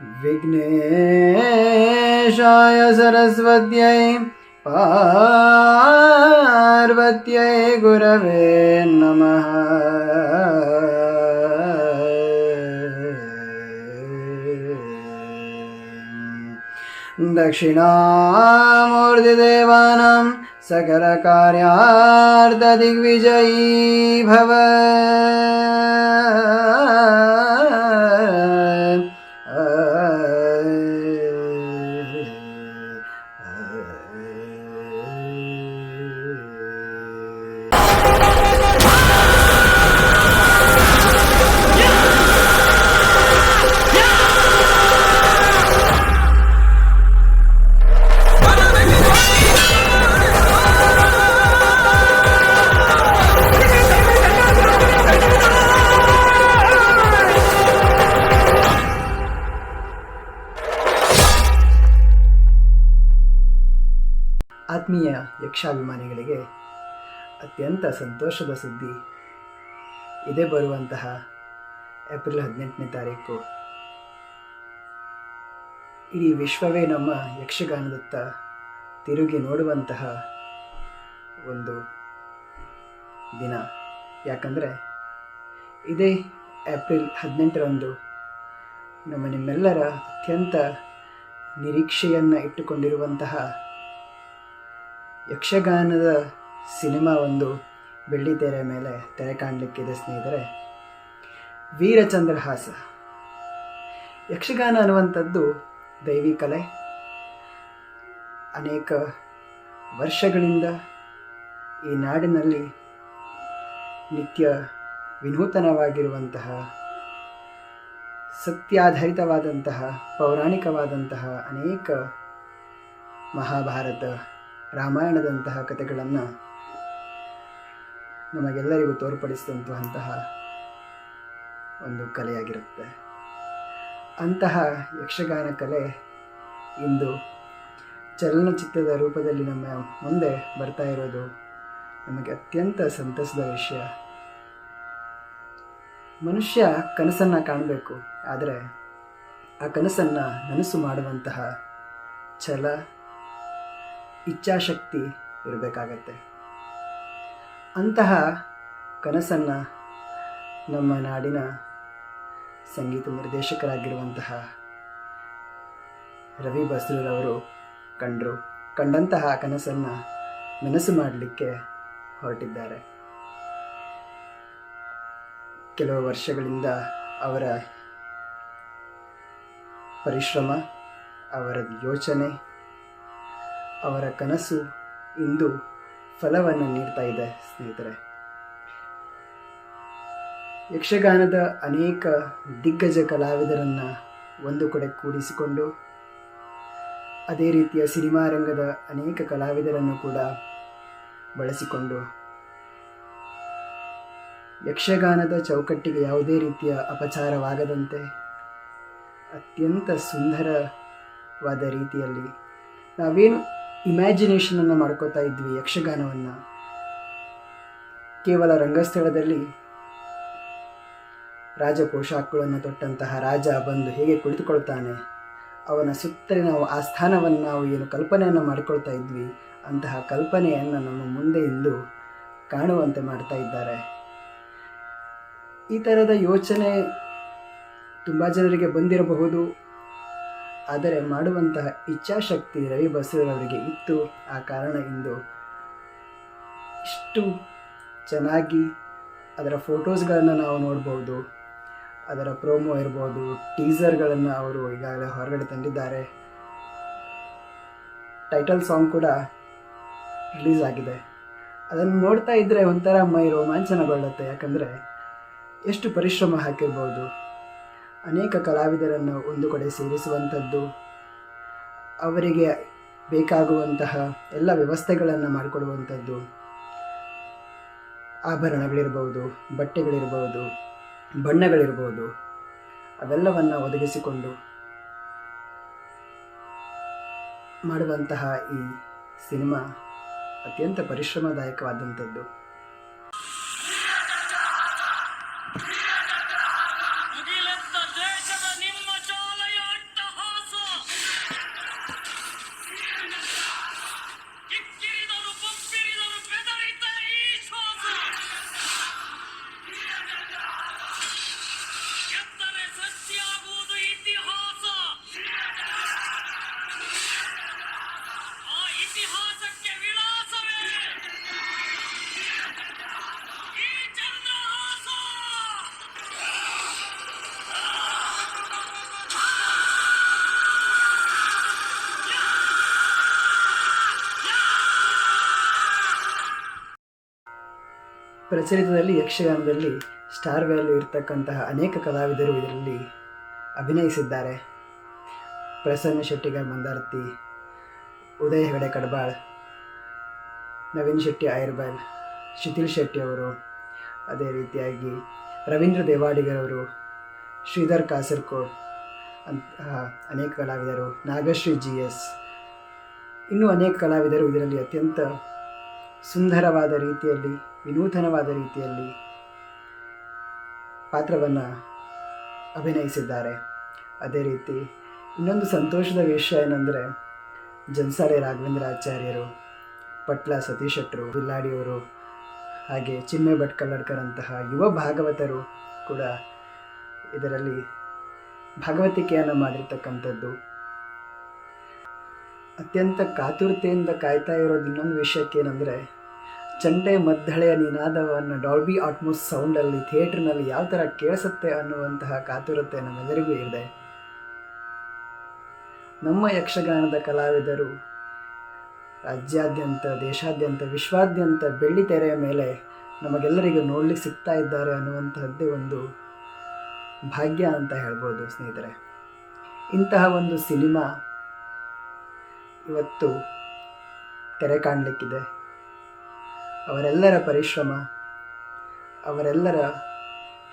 विघ्नेशाय सरस्वत्यै पार्वत्यै गुरवे नमः। दक्षिणामूर्तिदेवानां सकलकार्यार्धदिग्विजयी भव ಯಕ್ಷಾಭಿಮಾನಿಗಳಿಗೆ ಅತ್ಯಂತ ಸಂತೋಷದ ಸುದ್ದಿ ಇದೇ ಬರುವಂತಹ ಏಪ್ರಿಲ್ ಹದಿನೆಂಟನೇ ತಾರೀಕು. ಇಡೀ ವಿಶ್ವವೇ ನಮ್ಮ ಯಕ್ಷಗಾನದತ್ತ ತಿರುಗಿ ನೋಡುವಂತಹ ಒಂದು ದಿನ. ಯಾಕಂದರೆ ಇದೇ ಏಪ್ರಿಲ್ ಹದಿನೆಂಟರಂದು ನಮ್ಮ ನಿಮ್ಮೆಲ್ಲರ ಅತ್ಯಂತ ನಿರೀಕ್ಷೆಯನ್ನು ಇಟ್ಟುಕೊಂಡಿರುವಂತಹ ಯಕ್ಷಗಾನದ ಸಿನಿಮಾ ಒಂದು ಬೆಳ್ಳಿ ತೆರೆ ಮೇಲೆ ತೆರೆ ಕಾಣಲಿಕ್ಕಿದೆ ಸ್ನೇಹಿತರೆ. ವೀರಚಂದ್ರಹಾಸ. ಯಕ್ಷಗಾನ ಅನ್ನುವಂಥದ್ದು ದೈವಿ ಕಲೆ. ಅನೇಕ ವರ್ಷಗಳಿಂದ ಈ ನಾಡಿನಲ್ಲಿ ನಿತ್ಯ ವಿನೂತನವಾಗಿರುವಂತಹ, ಸತ್ಯಾಧಾರಿತವಾದಂತಹ, ಪೌರಾಣಿಕವಾದಂತಹ ಅನೇಕ ಮಹಾಭಾರತ ರಾಮಾಯಣದಂತಹ ಕಥೆಗಳನ್ನು ನಮಗೆಲ್ಲರಿಗೂ ತೋರ್ಪಡಿಸಿದಂತಹ ಒಂದು ಕಲೆಯಾಗಿರುತ್ತೆ. ಅಂತಹ ಯಕ್ಷಗಾನ ಕಲೆ ಇಂದು ಚಲನಚಿತ್ರದ ರೂಪದಲ್ಲಿ ನಮ್ಮ ಮುಂದೆ ಬರ್ತಾ ಇರೋದು ನಮಗೆ ಅತ್ಯಂತ ಸಂತಸದ ವಿಷಯ. ಮನುಷ್ಯ ಕನಸನ್ನು ಕಾಣಬೇಕು, ಆದರೆ ಆ ಕನಸನ್ನು ನನಸು ಮಾಡುವಂತಹ ಛಲ ಇಚ್ಛಾಶಕ್ತಿ ಇರಬೇಕಾಗತ್ತೆ. ಅಂತಹ ಕನಸನ್ನು ನಮ್ಮ ನಾಡಿನ ಸಂಗೀತ ನಿರ್ದೇಶಕರಾಗಿರುವಂತಹ ರವಿ ಬಸ್ರೂರವರು ಕಂಡರು, ಕಂಡಂತಹ ಕನಸನ್ನು ನನಸು ಮಾಡಲಿಕ್ಕೆ ಹೊರಟಿದ್ದಾರೆ. ಕೆಲವು ವರ್ಷಗಳಿಂದ ಅವರ ಪರಿಶ್ರಮ, ಅವರ ಯೋಚನೆ ಅವರ ಕನಸು ಇಂದು ಫಲವನ್ನು ನೀಡ್ತಾ ಇದೆ, ಸ್ನೇಹಿತರೆ. ಯಕ್ಷಗಾನದ ಅನೇಕ ದಿಗ್ಗಜ ಕಲಾವಿದರನ್ನು ಒಂದು ಕಡೆ ಕೂಡಿಸಿಕೊಂಡು, ಅದೇ ರೀತಿಯ ಸಿನಿಮಾ ರಂಗದ ಅನೇಕ ಕಲಾವಿದರನ್ನು ಕೂಡ ಬಳಸಿಕೊಂಡು, ಯಕ್ಷಗಾನದ ಚೌಕಟ್ಟಿಗೆ ಯಾವುದೇ ರೀತಿಯ ಅಪಚಾರವಾಗದಂತೆ, ಅತ್ಯಂತ ಸುಂದರವಾದ ರೀತಿಯಲ್ಲಿ ನಾವೇನು ಇಮ್ಯಾಜಿನೇಷನನ್ನು ಮಾಡ್ಕೋತಾ ಇದ್ವಿ, ಯಕ್ಷಗಾನವನ್ನು. ಕೇವಲ ರಂಗಸ್ಥಳದಲ್ಲಿ ರಾಜ ಪೋಷಾಕಗಳನ್ನು ತೊಟ್ಟಂತಹ ರಾಜ ಬಂದು ಹೇಗೆ ಕುಳಿತುಕೊಳ್ತಾನೆ, ಅವನ ಸುತ್ತಲಿನ ನಾವು ಆ ಸ್ಥಾನವನ್ನು ನಾವು ಏನು ಕಲ್ಪನೆಯನ್ನು ಮಾಡಿಕೊಳ್ತಾ ಇದ್ವಿ, ಅಂತಹ ಕಲ್ಪನೆಯನ್ನು ನಮ್ಮ ಮುಂದೆ ಇಂದು ಕಾಣುವಂತೆ ಮಾಡ್ತಾ ಇದ್ದಾರೆ. ಈ ಥರದ ಯೋಚನೆ ತುಂಬ ಜನರಿಗೆ ಬಂದಿರಬಹುದು. ಆದರೆ ಮಾಡುವಂತಹ ಇಚ್ಛಾಶಕ್ತಿ ರವಿ ಬಸವರವರಿಗೆ ಇತ್ತು. ಆ ಕಾರಣ ಇಂದು ಇಷ್ಟು ಚೆನ್ನಾಗಿ ಅದರ ಫೋಟೋಸ್ಗಳನ್ನು ನಾವು ನೋಡ್ಬೋದು. ಅದರ ಪ್ರೋಮೋ ಇರ್ಬೋದು. ಟೀಸರ್ಗಳನ್ನು ಅವರು ಈಗಾಗಲೇ ಹೊರಗಡೆ ತಂದಿದ್ದಾರೆ. ಟೈಟಲ್ ಸಾಂಗ್ ಕೂಡ ರಿಲೀಸ್ ಆಗಿದೆ. ಅದನ್ನು ನೋಡ್ತಾ ಇದ್ದರೆ ಒಂಥರ ಮೈ ರೋಮಾಂಚನಗೊಳ್ಳುತ್ತೆ. ಯಾಕಂದರೆ ಎಷ್ಟು ಪರಿಶ್ರಮ ಹಾಕಿರ್ಬೋದು. ಅನೇಕ ಕಲಾವಿದರನ್ನು ಒಂದು ಕಡೆ ಸೇರಿಸುವಂಥದ್ದು, ಅವರಿಗೆ ಬೇಕಾಗುವಂತಹ ಎಲ್ಲ ವ್ಯವಸ್ಥೆಗಳನ್ನು ಮಾಡಿಕೊಡುವಂಥದ್ದು. ಆಭರಣಗಳಿರ್ಬೋದು, ಬಟ್ಟೆಗಳಿರ್ಬೋದು, ಬಣ್ಣಗಳಿರ್ಬೋದು, ಅವೆಲ್ಲವನ್ನು ಒದಗಿಸಿಕೊಂಡು ಮಾಡುವಂತಹ ಈ ಸಿನಿಮಾ ಅತ್ಯಂತ ಪರಿಶ್ರಮದಾಯಕವಾದಂಥದ್ದು. ಪ್ರಚಲಿತದಲ್ಲಿ ಯಕ್ಷಗಾನದಲ್ಲಿ ಸ್ಟಾರ್ ವ್ಯಾಲ್ಯೂ ಇರತಕ್ಕಂತಹ ಅನೇಕ ಕಲಾವಿದರು ಇದರಲ್ಲಿ ಅಭಿನಯಿಸಿದ್ದಾರೆ. ಪ್ರಸನ್ನ ಶೆಟ್ಟಿಗರ್ ಮಂದಾರ್ತಿ, ಉದಯ ಹೆಗಡೆ ಕಡಬಾಳ್, ನವೀನ್ ಶೆಟ್ಟಿ, ಆಯುರ್ಬಲ್, ಶಿಥಿಲ್ ಶೆಟ್ಟಿ ಅವರು, ಅದೇ ರೀತಿಯಾಗಿ ರವೀಂದ್ರ ದೇವಾಡಿಗರವರು ಶ್ರೀಧರ್ ಕಾಸರ್ಕೋಡ್ ಅಂತಹ ಅನೇಕ ಕಲಾವಿದರು, ನಾಗಶ್ರೀ ಜಿ ಎಸ್, ಇನ್ನೂ ಅನೇಕ ಕಲಾವಿದರು ಇದರಲ್ಲಿ ಅತ್ಯಂತ ಸುಂದರವಾದ ರೀತಿಯಲ್ಲಿ, ವಿನೂತನವಾದ ರೀತಿಯಲ್ಲಿ ಪಾತ್ರವನ್ನು ಅಭಿನಯಿಸಿದ್ದಾರೆ. ಅದೇ ರೀತಿ ಇನ್ನೊಂದು ಸಂತೋಷದ ವಿಷಯ ಏನಂದರೆ ಜನ್ಸಾಲೆ ರಾಘವೇಂದ್ರ ಆಚಾರ್ಯರು ಪಟ್ಲ ಸತೀಶ್ ಶೆಟ್ಟರು ಬಿಲ್ಲಾಡಿಯವರು ಹಾಗೆ ಚಿನ್ಮಯ ಭಟ್ ಕಲ್ಲಡ್ಕರ್ ಅಂತಹ ಯುವ ಭಾಗವತರು ಕೂಡ ಇದರಲ್ಲಿ ಭಾಗವತಿಕೆಯನ್ನು ಮಾಡಿರ್ತಕ್ಕಂಥದ್ದು. ಅತ್ಯಂತ ಕಾತುರತೆಯಿಂದ ಕಾಯ್ತಾ ಇರೋದು ಇನ್ನೊಂದು ವಿಷಯಕ್ಕೇನೆಂದರೆ, ಚಂಡೆ ಮದ್ದಳೆಯ ನಿನಾದವನ್ನು ಡಾಲ್ಬಿ ಆಟ್ಮೋಸ್ ಸೌಂಡಲ್ಲಿ ಥಿಯೇಟ್ರ್ನಲ್ಲಿ ಯಾವ ಥರ ಕೇಳಿಸುತ್ತೆ ಅನ್ನುವಂತಹ ಕಾತುರತೆ ನಮ್ಮೆಲ್ಲರಿಗೂ ಇದೆ. ನಮ್ಮ ಯಕ್ಷಗಾನದ ಕಲಾವಿದರು ರಾಜ್ಯಾದ್ಯಂತ, ದೇಶಾದ್ಯಂತ, ವಿಶ್ವಾದ್ಯಂತ ಬೆಳ್ಳಿ ತೆರೆಯ ಮೇಲೆ ನಮಗೆಲ್ಲರಿಗೂ ನೋಡ್ಲಿಕ್ಕೆ ಸಿಗ್ತಾ ಇದ್ದಾರೆ ಅನ್ನುವಂತಹದ್ದೇ ಒಂದು ಭಾಗ್ಯ ಅಂತ ಹೇಳ್ಬೋದು ಸ್ನೇಹಿತರೆ. ಇಂತಹ ಒಂದು ಸಿನಿಮಾ ಇವತ್ತು ತೆರೆ ಕಾಣಲಿಕ್ಕಿದೆ. ಅವರೆಲ್ಲರ ಪರಿಶ್ರಮ, ಅವರೆಲ್ಲರ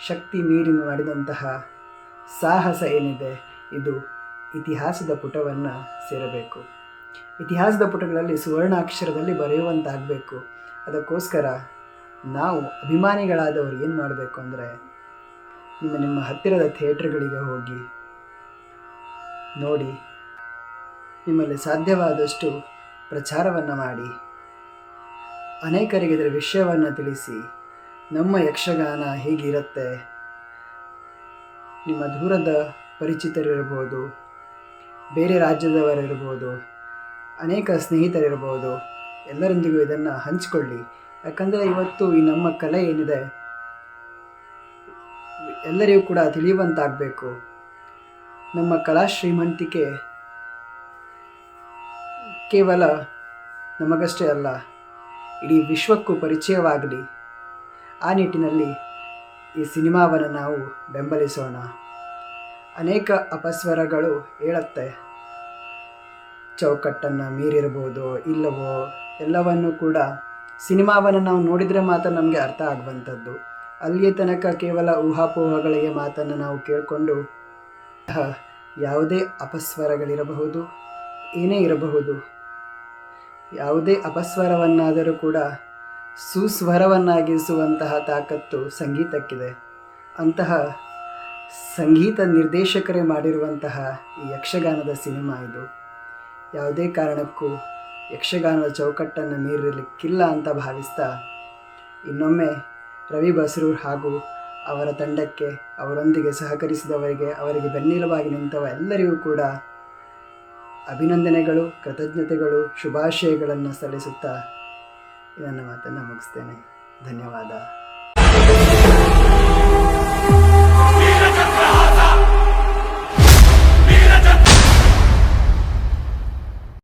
ಶಕ್ತಿ ಮೀರಿ ಮಾಡಿದಂತಹ ಸಾಹಸ ಏನಿದೆ, ಇದು ಇತಿಹಾಸದ ಪುಟವನ್ನು ಸೇರಬೇಕು. ಇತಿಹಾಸದ ಪುಟಗಳಲ್ಲಿ ಸುವರ್ಣಾಕ್ಷರದಲ್ಲಿ ಬರೆಯುವಂತಾಗಬೇಕು. ಅದಕ್ಕೋಸ್ಕರ ನಾವು ಅಭಿಮಾನಿಗಳಾದವರು ಏನು ಮಾಡಬೇಕು ಅಂದರೆ, ನಿಮ್ಮ ನಿಮ್ಮ ಹತ್ತಿರದ ಥಿಯೇಟ್ರ್ಗಳಿಗೆ ಹೋಗಿ ನೋಡಿ ನಿಮ್ಮಲ್ಲಿ ಸಾಧ್ಯವಾದಷ್ಟು ಪ್ರಚಾರವನ್ನು ಮಾಡಿ. ಅನೇಕರಿಗೆ ಇದರ ವಿಷಯವನ್ನು ತಿಳಿಸಿ. ನಮ್ಮ ಯಕ್ಷಗಾನ ಹೇಗಿರುತ್ತೆ. ನಿಮ್ಮ ದೂರದ ಪರಿಚಿತರಿರ್ಬೋದು, ಬೇರೆ ರಾಜ್ಯದವರಿರ್ಬೋದು, ಅನೇಕ ಸ್ನೇಹಿತರಿರ್ಬೋದು, ಎಲ್ಲರೊಂದಿಗೂ ಇದನ್ನು ಹಂಚಿಕೊಳ್ಳಿ. ಯಾಕಂದರೆ ಇವತ್ತು ಈ ನಮ್ಮ ಕಲೆ ಏನಿದೆ, ಎಲ್ಲರಿಗೂ ಕೂಡ ತಿಳಿಯುವಂತಾಗಬೇಕು. ನಮ್ಮ ಕಲಾ ಶ್ರೀಮಂತಿಕೆ ಕೇವಲ ನಮಗಷ್ಟೇ ಅಲ್ಲ, ಇಡೀ ವಿಶ್ವಕ್ಕೂ ಪರಿಚಯವಾಗಲಿ. ಆ ನಿಟ್ಟಿನಲ್ಲಿ ಈ ಸಿನಿಮಾವನ್ನು ನಾವು ಬೆಂಬಲಿಸೋಣ. ಅನೇಕ ಅಪಸ್ವರಗಳು ಹೇಳುತ್ತೆ. ಚೌಕಟ್ಟನ್ನು ಮೀರಿರ್ಬೋದು ಇಲ್ಲವೋ ಎಲ್ಲವನ್ನು ಕೂಡ ಸಿನಿಮಾವನ್ನು ನಾವು ನೋಡಿದರೆ ಮಾತ್ರ ನಮಗೆ ಅರ್ಥ ಆಗುವಂಥದ್ದು. ಅಲ್ಲಿಯ ತನಕ ಕೇವಲ ಊಹಾಪೋಹಗಳಿಗೆ ಮಾತನ್ನು ನಾವು ಕೇಳಿಕೊಂಡು ಯಾವುದೇ ಅಪಸ್ವರಗಳಿರಬಹುದು, ಏನೇ ಇರಬಹುದು. ಯಾವುದೇ ಅಪಸ್ವರವನ್ನಾದರೂ ಕೂಡ ಸುಸ್ವರವನ್ನಾಗಿಸುವಂತಹ ತಾಕತ್ತು ಸಂಗೀತಕ್ಕಿದೆ. ಅಂತಹ ಸಂಗೀತ ನಿರ್ದೇಶಕರೇ ಮಾಡಿರುವಂತಹ ಈ ಯಕ್ಷಗಾನದ ಸಿನಿಮಾ ಇದು. ಯಾವುದೇ ಕಾರಣಕ್ಕೂ ಯಕ್ಷಗಾನದ ಚೌಕಟ್ಟನ್ನು ಮೀರಿರಲಿಕ್ಕಿಲ್ಲ ಅಂತ ಭಾವಿಸ್ತಾ ಇನ್ನೊಮ್ಮೆ ರವಿ ಬಸ್ರೂರ್ ಹಾಗೂ ಅವರ ತಂಡಕ್ಕೆ ಅವರೊಂದಿಗೆ ಸಹಕರಿಸಿದವರಿಗೆ, ಅವರಿಗೆ ಬೆನ್ನೆಲುಬಾಗಿ ನಿಂತವ ಎಲ್ಲರಿಗೂ ಕೂಡ ಅಭಿನಂದನೆಗಳು ಕೃತಜ್ಞತೆಗಳು ಶುಭಾಶಯಗಳನ್ನು ಸಲ್ಲಿಸುತ್ತಾ ನನ್ನ ಮಾತನ್ನು ಮುಗಿಸ್ತೇನೆ. ಧನ್ಯವಾದ.